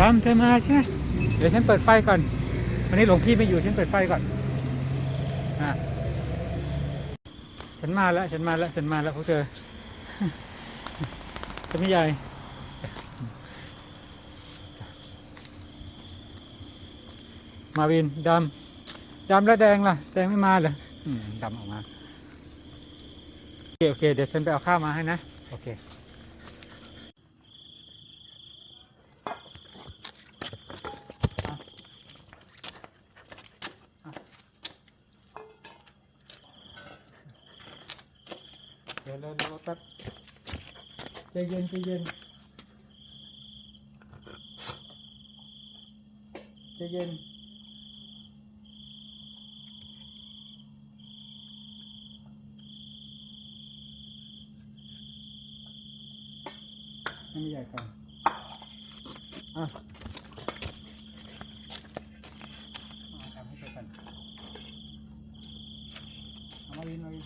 ดำเธอมาใช่ไหมเดี๋ยวฉันเปิดไฟก่อน วันนี้หลวงพี่ไม่อยู่ฉันเปิดไฟก่อนอะฉันมาแล้ว ฉันมาแล้ว ฉันมาแล้วพวกเธอจะไม่ใหญ่มาวินดำดำแล้วแดงล่ะ แดงไม่มาเหรอดำออกมา โอเค โอเค เดี๋ยวฉันไปเอาข้าวมาให้นะ โอเค ดี๋ยวเราเราแป๊บใจเย็นใจเย็นใจเย็นให้ไม่ใหญ่ก่อนอะเอาทำให้เสร็จก่อนเอามาวินมาวิน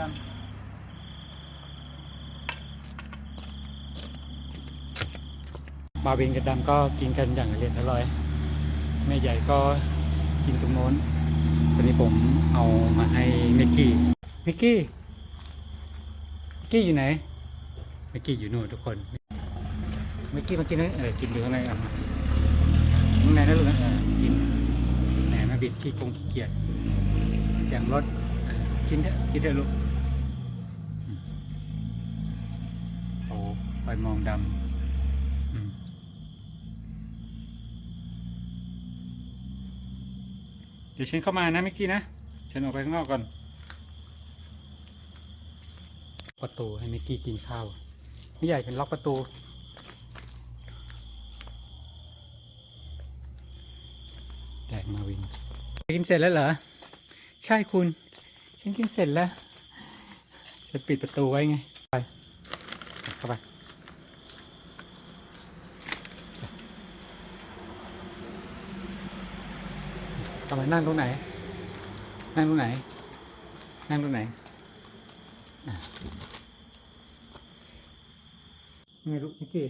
จะกินเยกันมาวินกับดำก็กินกันอย่างเรียนอร่อยแม่ใหญ่ก็กินตรงโน้นตอนนี้ผมเอามาให้มิกกี้มิกกี้มิกกี้อยู่ไหนมิกกี้อยู่นู่นทุกคนมิกกี้มากินนะเออกินอยู่ข้างในอะข้างในนะลูกนะกินแหนมาบิดขี้กงขี้เกียจเสียงรถ กินเถอะกินเถอะลูกโอ้ไฟมองดำเดี๋ยวฉันเข้ามานะเมื่อกี้นะ ฉันออกไปข้างนอกก่อนประตูให้เมิกกี้กินข้าวไม่ใหญ่ฉันล็อกประตูแตกมาวิน กินเสร็จแล้วเหรอ ใช่คุณ ฉันกินเสร็จแล้วฉันปิดประตูไว้ไง ไป เข้าไปเข้าไปนั่งตรงไหน นั่งตรงไหน นั่งตรงไหนอะไงลูกนิกกี้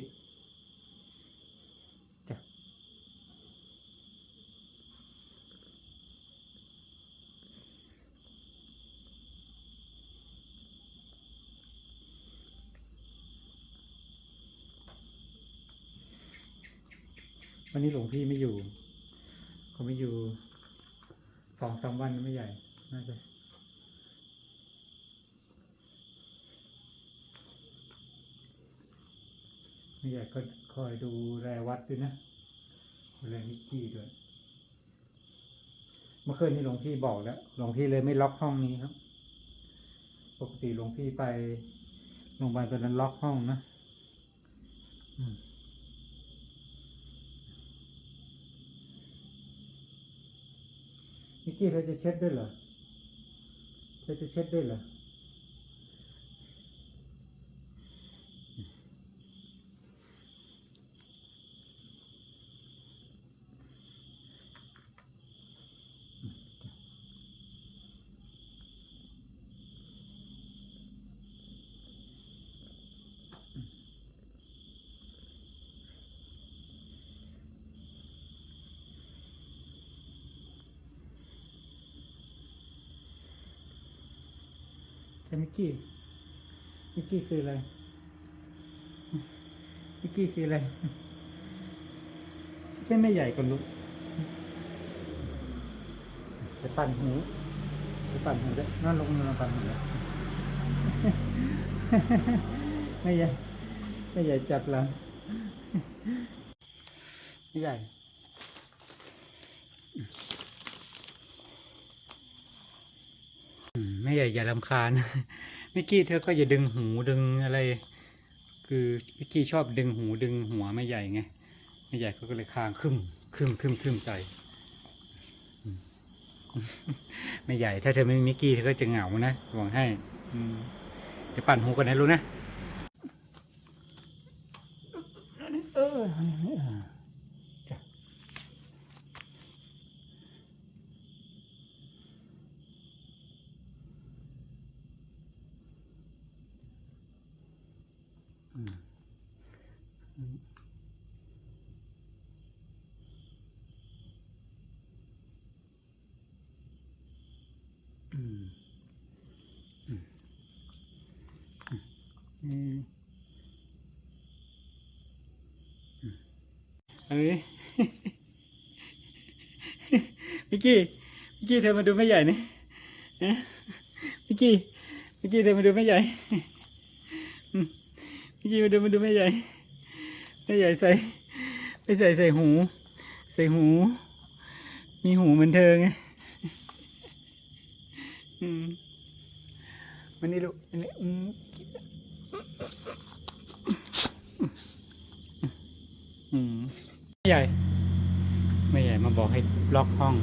นนี้หลวงพี่ไม่อยู่เขาไม่อยู่สองสามวันไม่ใหญ่ น่าจะไม่ใหญ่ก็คอยดูแลวัดด้วยนะดูแลนิกกี้ด้วยเมื่อคืนนี้หลวงพี่บอกแล้วหลวงพี่เลยไม่ล็อกห้องนี้ครับ ปกติหลวงพี่ไปโรงพยาบาลตอนนั้นล็อกห้องนะ อืม นิกกี้เธอจะเช็ดด้วยเหรอ เธอจะเช็ดด้วยเหรอ แต่มิกกี้ มิกกี้คืออะไร มิกกี้คืออะไรแค่ไม่ใหญ่กว่าลูกไปปั่นหูไปปั่นหูด้วยนั่นลงมาปั่นหูไม่ใหญ่ ไม่ใหญ่จับหลังไม่ใหญ่ ไม่ใหญ่อย่าลำคาญมิกกี้เธอก็อย่าดึงหูดึงอะไร คือมิกกี้ชอบดึงหูดึงหัวไม่ใหญ่ไงไม่ใหญ่เขาก็เลยคางขึ้นขึ้นขึ้นขึ้นใจไม่ใหญ่ ถ้าเธอไม่มีมิกกี้เธอก็จะเหงานะหวังให้เดี๋ยวปั่นหูกันให้รู้นะเออ อันนี้มิกกี้มิกกี้เธอมาดูแม่ใหญ่นี่นะมิกกี้มิกกี้เธอมาดูแม่ใหญ่มิกกี้มาดูมาดูแม่ใหญ่แม่ใหญ่ใส่ไปใส่ใส่หู ใส่หู มีหูเหมือนเธอไงอืมวันนี้ลูกอันนี้ อืมไม่ใหญ่ ไม่ใหญ่มาบอกให้ล็อกห้อง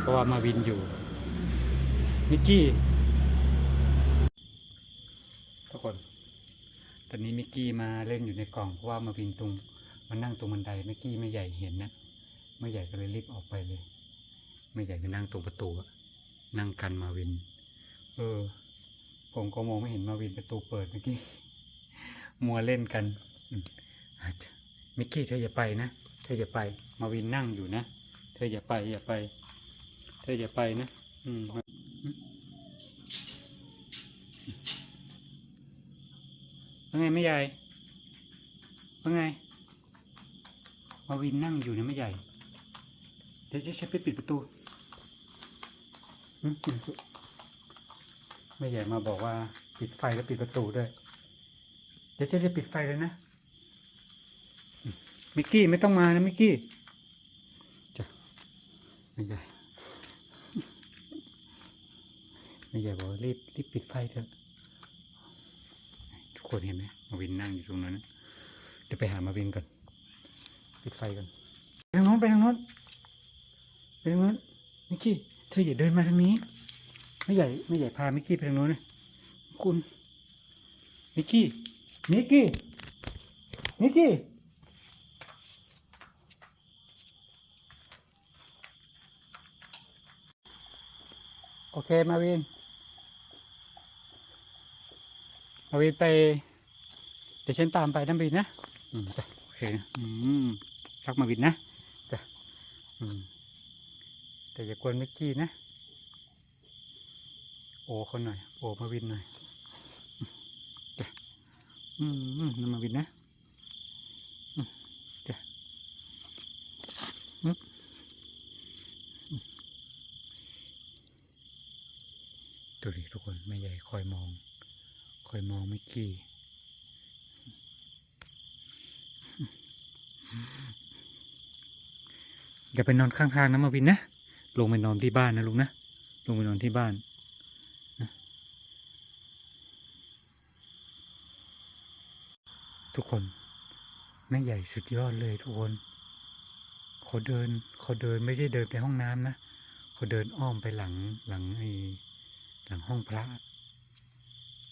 เพราะว่ามาวินอยู่ มิกกี้ ทุกคน ตอนนี้มิกกี้มาเล่นอยู่ในกล่องเพราะว่ามาวินตรงมานั่งตรงบันไดมิกกี้ไม่ใหญ่เห็นนะไม่ใหญ่ก็เลยรีบออกไปเลย ไม่ใหญ่ก็นั่งตรงประตูนั่งกันมาวิน เออ ผมก็มองไม่เห็นมาวินประตูเปิดเมื่อกี้ มัวเล่นกัน มิกกี้เธออย่าไปนะ เธออย่าไป มาวินนั่งอยู่นะ เธออย่าไปอย่าไป เธออย่าไปนะ อืมว่าไงไม่ใหญ่ว่าไง มาวินนั่งอยู่นะไม่ใหญ่ เดี๋ยวจะใช้ไปปิดประตูไม่ใหญ่มาบอกว่า ปิดไฟแล้วปิดประตูด้วย เดี๋ยวจะได้ปิดไฟเลยนะ มิกกี้ไม่ต้องมานะมิกกี้จ้ะไม่ใหญ่ไม่ใหญ่บอกรีบรีบปิดไฟเถอะทุกคนเห็นไหมมาวินนั่งอยู่ตรงนั้นนะเดี๋ยวไปหามาวินก่อนปิดไฟก่อนไปทางโน้นไปทางโน้นไปทางโน้นมิกกี้เธออย่าเดินมาทางนี้ ไม่ใหญ่ไม่ใหญ่พามิกกี้ไปทางโน้นนะคุณมิกกี้มิกกี้มิกกี้ โอเค มาวิน มาวินไป เดี๋ยวฉันตามไปน้ำวินนะ อืมจ้ะโอเคนะอืมรักมาวินนะจ้ะอืมแต่อย่ากวนมิกกี้นะ โอเขาหน่อย โอมาวินหน่อยจ้ะอืมอืมนั่นมาวินนะอืมจ้ะอืมอืม ดูดิทุกคนแม่ใหญ่คอยมอง คอยมองมิกกี้อย่าไปนอนข้างทางนะมาวินนะ ลงไปนอนที่บ้านนะลุงนะ ลงไปนอนที่บ้านนะทุกคนแม่ใหญ่สุดยอดเลยทุกคนเขาเดินเขาเดินไม่ใช่เดินไปห้องน้ำนะเขาเดินอ้อมไปหลังหลังไอ้ หลังห้องพระ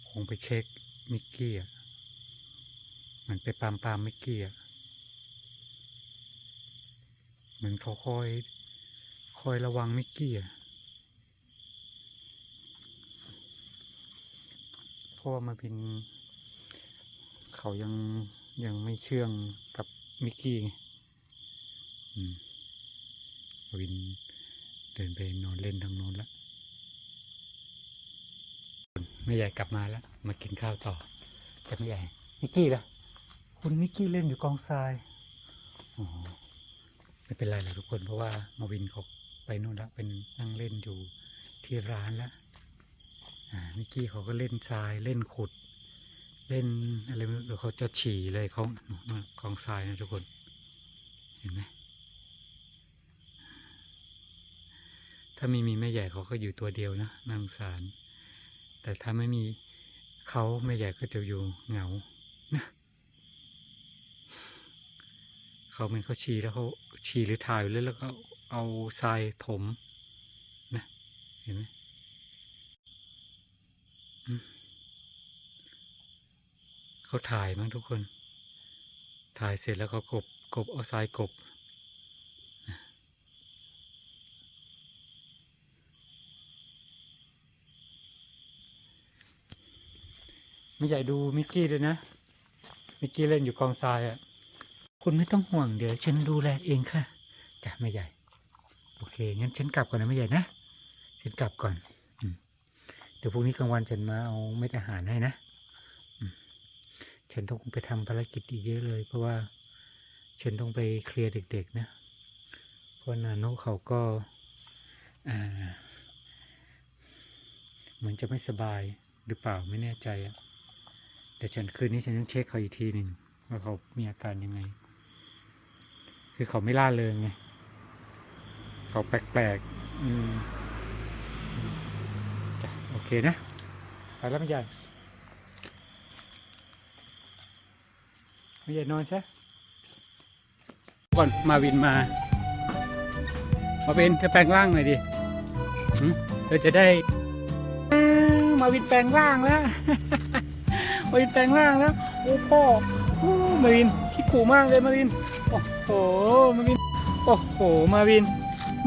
คงไปเช็คมิกกี้อะเหมันไปปามปามมิกกี้อะเหมือนเขาคอย คอยระวังมิกกี้อะเพราะว่ามันเป็นเขายังยังไม่เชื่องกับมิกกี้อืมวินเดินไปนอนเล่นทางโน้นแล้ว แม่ใหญ่กลับมาแล้ว มากินข้าวต่อแต่แม่ใหญ่มิกกี้ล่ะคุณมิกกี้เล่นอยู่กองทรายอ๋อไม่เป็นไรหรอกทุกคนเพราะว่ามาวินเขาไปโน่นละเป็นนั่งเล่นอยู่ที่ร้านแล้วอ่ามิกกี้เขาก็เล่นทรายเล่นขุด เล่นอะไรไม่รู้เดี๋ยวเขาจะฉี่เลยเขากองทรายนะทุกคน เห็นไหมถ้าไม่มีแม่ใหญ่เขาก็อยู่ตัวเดียวนะนางสาร แต่ถ้าไม่มีเขาแม่ใหญ่ก็จะอยู่เหงานะเขาเป็นเขาฉี่แล้วเขาฉี่หรือถ่ายอยู่เลยแล้วก็เอาทรายถมนะเห็นไหมอืมเขาถ่ายมั้งทุกคน ถ่ายเสร็จแล้วเขากบกบเอาทรายกบ ไม่ใหญ่ดูมิกกี้เลยนะ มิกกี้เล่นอยู่กองทรายอะ คุณไม่ต้องห่วงเดี๋ยวฉันดูแลเองค่ะจ้ะแม่ใหญ่ โอเคงั้นฉันกลับก่อนนะแม่ใหญ่นะ ฉันกลับก่อนอเดี๋ยวพรุ่งนี้กลางวันฉันมาเอาเม็ดอาหารให้นะฉันต้องไปทำภารกิจอีกเยอะเลย เพราะว่าฉันต้องไปเคลียร์เด็ก ๆ นะเพราะนาโนเขาก็าเหมือนจะไม่สบายหรือเปล่าไม่แน่ใจอะ ดี๋ยวฉันคืนนี้ฉันต้องเช็คเขาอีกทีหนึ่งว่าเขามีอาการยังไง คือเขาไม่ล่าเริงไงเขาแปลกๆอืมโอเคนะไปแล้วไม่ใหญ่ไม่ใหญ่นอนใช่ก่อนมาวินมามาวินเธอแปลงร่างหน่อยดิเธอจะได้มาวินแปลงร่างแล้ว มาวินแปลงร่างแล้วโอ้พ่อมาวินขี้ขู่มากเลยมาวินโอ้โหมาวินโอ้โหมาวิน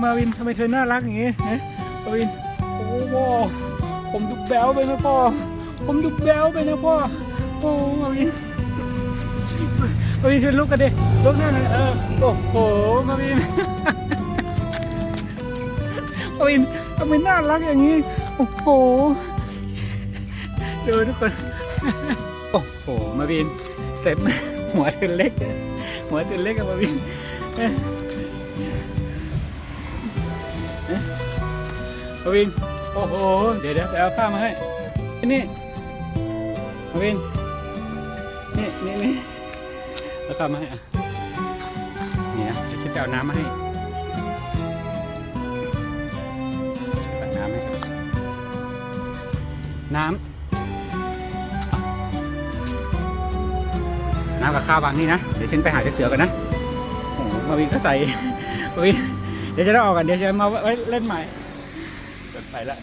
มาวินทำไมเธอน่ารักอย่างงี้ฮะมาวินโอ้พ่อผมดูแบ๊วไปนะพ่อผมดูแบ๊วไปนะพ่อโอ้มาวินมาวินช่วยลุกกันดิลุกหน้าหน่อยเออโอ้โหมาวินมาวินทำไมน่ารักอย่างนี้โอ้โหเดูทุกคน โอ้โห มาวินแต่หัวเธอเล็ก หัวเธอเล็กอะมาวินมาวิน โอ้โห เดี๋ยวเดี๋ยวไปเอาผ้ามาให้ นี่มาวิน นี่นี่นี่แล้วก็มาให้อะนี่นะเดี๋ยวฉันไปเอาน้ำมาให้ตักน้ำให้น้ำ น้ำกับข้าววางนี่นะ เดี๋ยวฉันไปหาเสือก่อนนะโอ้โหมาวินก็ใส่มาวินเดี๋ยวจะได้ออกกัน เดี๋ยวจะมาเล่นใหม่เกินไปละ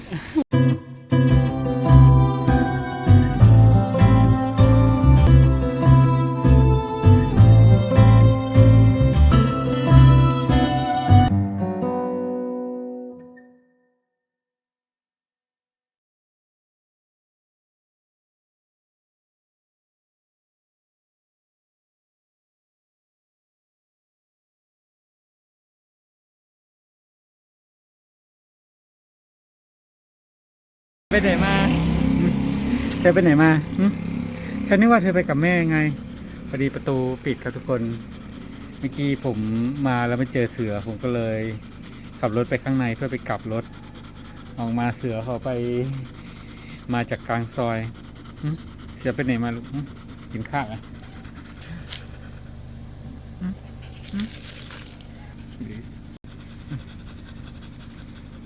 ไปไหนมา เธอไปไหนมาฉันนึกว่าเธอไปกับแม่ไง พอดีประตูปิดครับทุกคน เมื่อกี้ผมมาแล้วไม่เจอเสือผมก็เลย ขับรถไปข้างในเพื่อไปกลับรถ ออกมาเสือเขาไป มาจากกลางซอย เสือไปไหนมาลูกกินข้าวอะ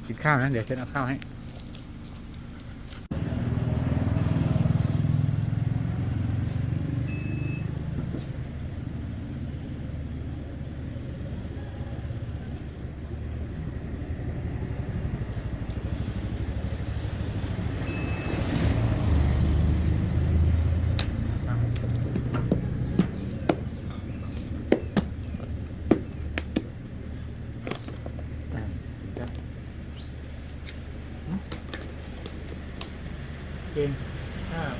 กินข้าวนะเดี๋ยวฉันเอาข้าวให้ อ่าครับกินข้าว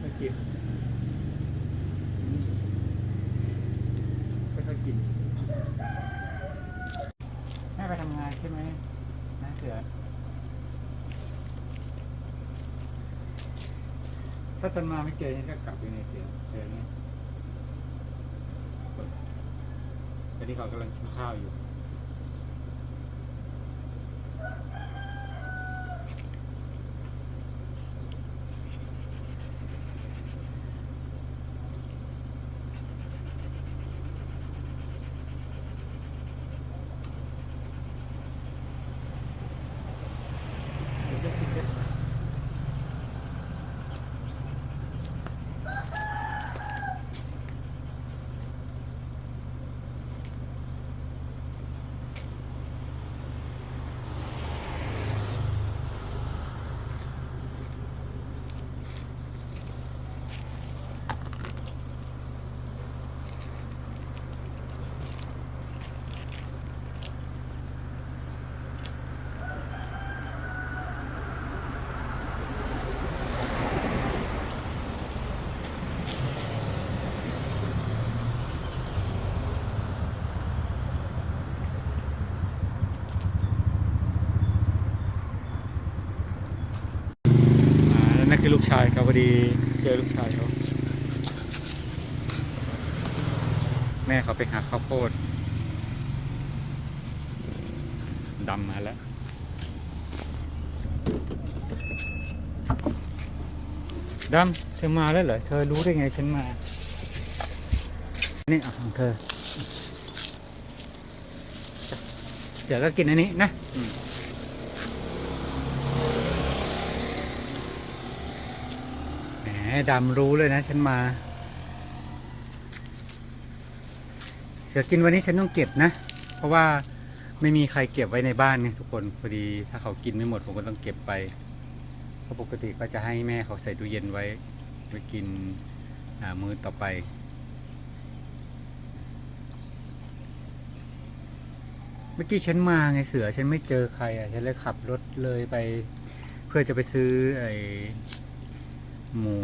ไม่กินไม่ค่อยกินแม่ไปทำงานใช่ไหมนะเสือ ถ้าตอ นมาไม่เจอเนี่ก็กลับไปในเสียเจอเนี่ยตอนนี้เขากำลังกินข้าวอยู่เดี๋ยวจะกินเสร็จ ดีเจอลูกชายเขาแม่เขาไปหาข้าวโพดดำมาแล้วดำเธอมาแล้วเหรอ เธอรู้ได้ไงฉันมา นี่ของเธอ เดี๋ยวก็กินอันนี้นะ อืมแหมดำรู้เลยนะ ฉันมา เสือกินวันนี้ฉันต้องเก็บนะ เพราะว่าไม่มีใครเก็บไว้ในบ้านไงทุกคนพอดีถ้าเขากินไม่หมดผมก็ต้องเก็บไปเพราะปกติก็จะให้แม่เขาใส่ตู้เย็นไว้ไว้กินมื้อต่อไปเมื่อกี้ฉันมาไงเสือฉันไม่เจอใครอะฉันเลยขับรถเลยไป เพื่อจะไปซื้อไอ้ หมู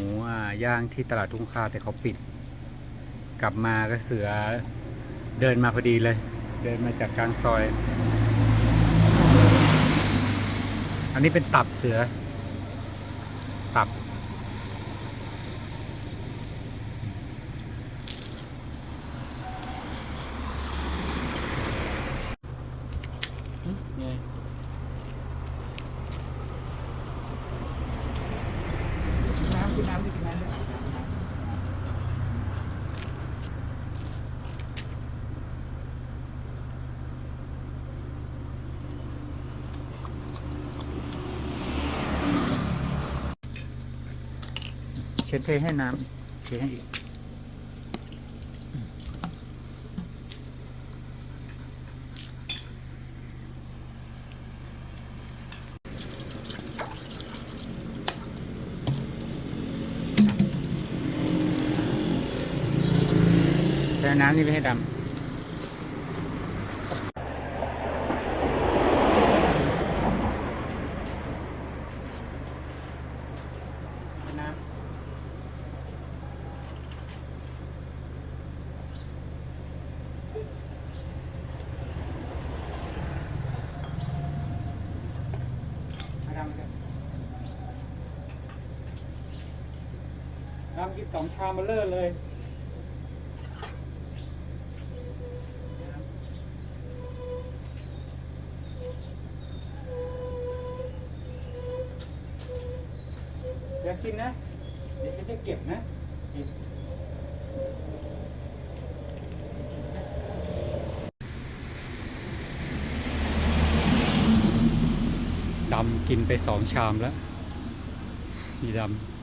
ย่างที่ตลาดทุ่งคาแต่เขาปิด กลับมาก็เสือเดินมาพอดีเลย เดินมาจากกลางซอย อันนี้เป็นตับเสือ ตับ หึไงกินน้ำกินน้ำดิกินน้ำด้วย เช็ดเทให้น้ำเทให้อีกใช้น้ำนี่ไม่ให้ดำน้ำดำกันำกินสองชามเบลเลอร์เลยอย่ากินนะ เดี๋ยวฉันจะเก็บนะดำกินไปสองชามแล้วพี่ดำ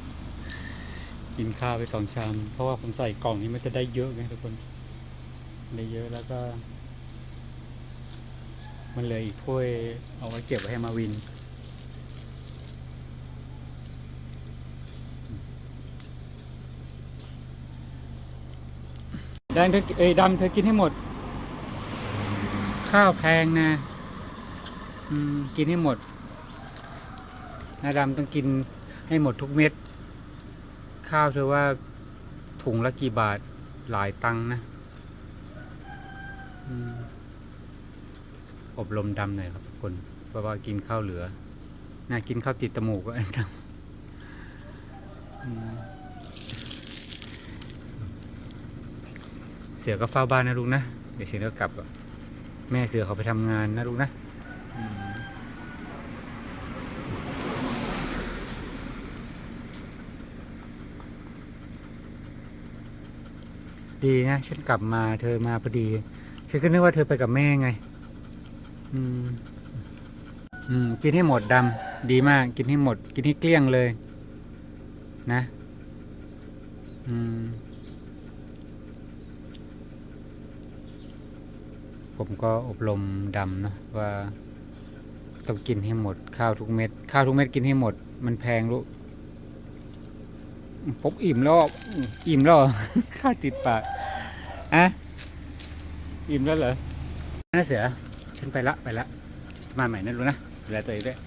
กินข้าวไปสองชาม เพราะว่าผมใส่กล่องนี้มันจะได้เยอะไงทุกคนได้เยอะแล้วก็ มันเลยอีกถ้วยเอาไว้เก็บไว้ให้มาวินแดงเธอเอ้ยดำเธอกินให้หมด ข้าวแพงนะ อืม กินให้หมดนาดำต้องกินให้หมดทุกเม็ด ข้าวเธอว่าถุงละกี่บาทหลายตังนะอบรมดำหน่อยครับทุกคนเพราะว่ากินข้าวเหลือน่ากินข้าวติดตมูกก็ดำอืมเสือก็เฝ้าบ้านนะลูกนะ เดี๋ยวเสือก็กลับอะแม่เสือเขาไปทำงานนะลูกนะ ดีนะฉันกลับมาเธอมาพอดี ฉันก็นึกว่าเธอไปกับแม่ไง อืม อืม กินให้หมดดำดีมาก กินให้หมด กินให้เกลี้ยงเลย นะ อืม ผมก็อบรมดำเนะว่าต้องกินให้หมด ข้าวทุกเม็ด ข้าวทุกเม็ดกินให้หมด มันแพงลูก ผมอิ่มแล้ว อิ่มแล้วข้าวติดปากอะอิ่มแล้วเหรอน่าเสือฉันไปละไปละจะมาใหม่นะรู้นะดูแลตัวเองด้วย